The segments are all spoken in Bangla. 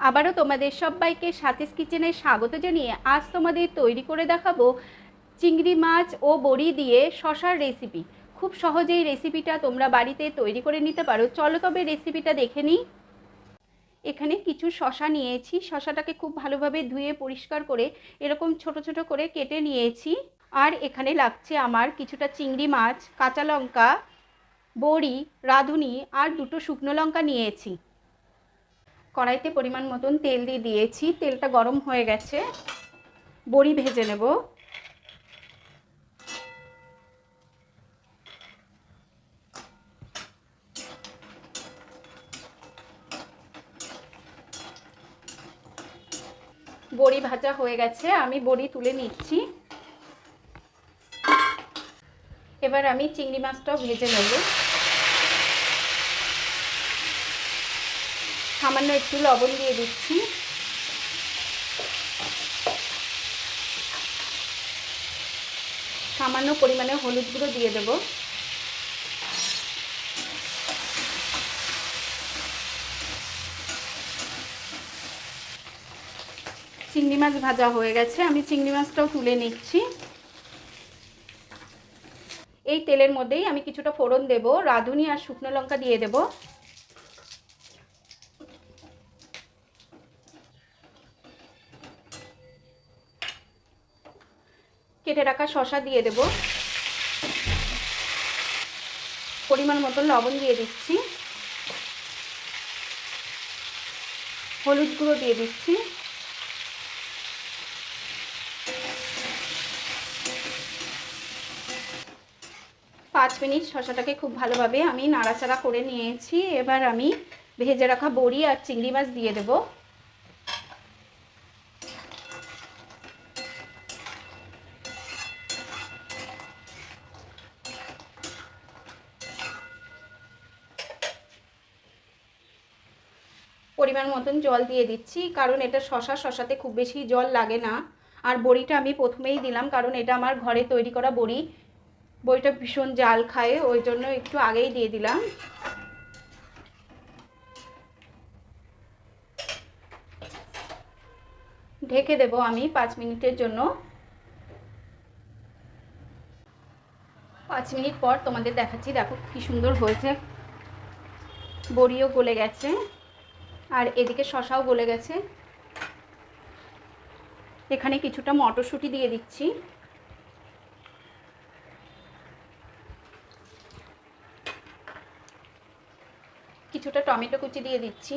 আবারও তোমাদের সবাইকে সাথেস কিচেনে স্বাগত জানিয়ে আজ তোমাদের তৈরি করে দেখাবো চিংড়ি মাছ ও বড়ি দিয়ে শশার রেসিপি খুব সহজেই রেসিপিটা তোমরা বাড়িতে তৈরি করে নিতে পারো। চলো তবে রেসিপিটা দেখে নিই। এখানে কিছু শশা নিয়েছি। শশাটাকে খুব ভালোভাবে ধুয়ে পরিষ্কার করে এরকম ছোট ছোট করে কেটে নিয়েছি। আর এখানে লাগছে আমার কিছুটা চিংড়ি মাছ, কাঁচা লঙ্কা, বড়ি, রাঁধুনি আর দুটো শুকনো লঙ্কা নিয়েছি। কড়াইতে পরিমাণ মতন তেল দিয়ে দিয়েছি। তেলটা গরম হয়ে গেছে। বড়ি ভেজে নেব। বড়ি ভাজা হয়ে গেছে। আমি বড়ি তুলে নিচ্ছি। এবার আমি চিংড়ি মাছটাও ভেজে নেব। সামান্য একটু লবণ দিয়ে দিচ্ছি। সামান্য পরিমাণে হলুদ গুঁড়ো দিয়ে দেব। চিংড়ি মাছ ভাজা হয়ে গেছে, আমি চিংড়ি মাছটাও তুলে নিচ্ছি। এই তেলের মধ্যেই আমি কিছুটা ফোড়ন দেব, রাঁধুনি আর শুকনো লঙ্কা দিয়ে দেব। কেটে রাখা শশা দিয়ে দেব। পরিমাণ মতো লবণ দিয়ে দিচ্ছি। হলুদ গুঁড়ো দিয়ে দিচ্ছি। পাঁচ মিনিট শশাটাকে খুব ভালোভাবে আমি নাড়াচাড়া করে নিয়েছি। এবার আমি ভেজে রাখা বড়ি আর চিংড়ি মাছ দিয়ে দেব। পরিমাণ মতন জল দিয়ে দিচ্ছি, কারণ এটা শশা, শশাতে খুব বেশি জল লাগে না। আর বড়িটা আমি প্রথমেই দিলাম, কারণ এটা আমার ঘরে তৈরি করা বড়ি। বড়িটা ভীষণ জাল খায়, ওই জন্য একটু আগেই দিয়ে দিলাম। ঢেকে দেব আমি পাঁচ মিনিটের জন্য। পাঁচ মিনিট পর তোমাদের দেখাচ্ছি, দেখো কি সুন্দর হয়েছে। বড়িও গলে গেছে। আর এদিকে শশাও গলে গেছে। এখানে কিছুটা মটরশুঁটি দিয়ে দিচ্ছি। কিছুটা টমেটো কুচি দিয়ে দিচ্ছি।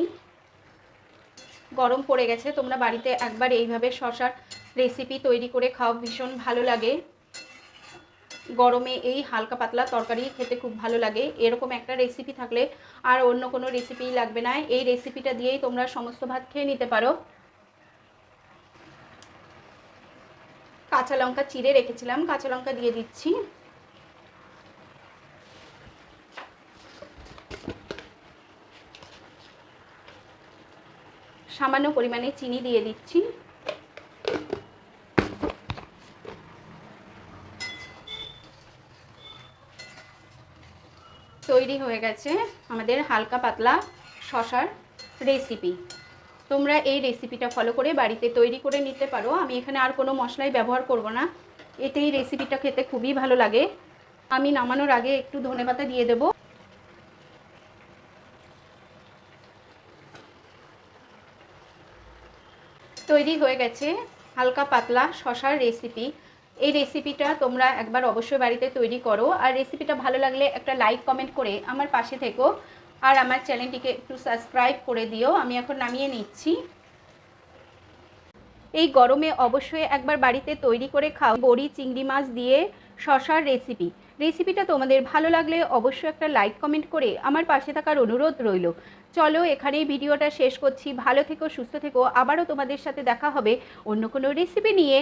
গরম পড়ে গেছে, তোমরা বাড়িতে একবার এইভাবে শশার রেসিপি তৈরি করে খাও, ভীষণ ভালো লাগে। গরমে এই হালকা পাতলা তরকারি খেতে খুব ভালো লাগে। এরকম একটা রেসিপি থাকলে আর অন্য কোনো রেসিপি লাগবে না। এই রেসিপিটা দিয়েই তোমরা সমস্ত ভাত খেয়ে নিতে পারো। কাঁচা লঙ্কা চিড়ে রেখেছিলাম। কাঁচা লঙ্কা দিয়ে দিচ্ছি। সামান্য পরিমাণে চিনি দিয়ে দিচ্ছি। তৈরি হয়ে গেছে আমাদের হালকা পাতলা শশার রেসিপি তোমরা এই রেসিপিটা ফলো করে বাড়িতে তৈরি করে নিতে পারো। আমি এখানে আর কোনো মশলাই ব্যবহার করব না। এতেই রেসিপিটা খেতে খুবই ভালো লাগে। আমি নামানোর আগে একটু ধনেপাতা দিয়ে দেবো। তৈরি হয়ে গেছে হালকা পাতলা শশার রেসিপি এই রেসিপিটা তোমরা একবার অবশ্যই বাড়িতে তৈরি করো। আর রেসিপিটা ভালো লাগলে একটা লাইক কমেন্ট করে আমার পাশে থেকো। আর আমার চ্যানেলটিকে একটু সাবস্ক্রাইব করে দিও। আমি এখন নামিয়ে নিচ্ছি। এই গরমে অবশ্যই একবার বাড়িতে তৈরি করে খাও। বড়ি, চিংড়ি মাছ দিয়ে শশার রেসিপি রেসিপিটা তোমাদের ভালো লাগলে অবশ্যই একটা লাইক কমেন্ট করে আমার পাশে থাকার অনুরোধ রইল। চলো এখানেই ভিডিওটা শেষ করছি। ভালো থেকো, সুস্থ থেকো। আবারও তোমাদের সাথে দেখা হবে অন্য কোনো রেসিপি নিয়ে।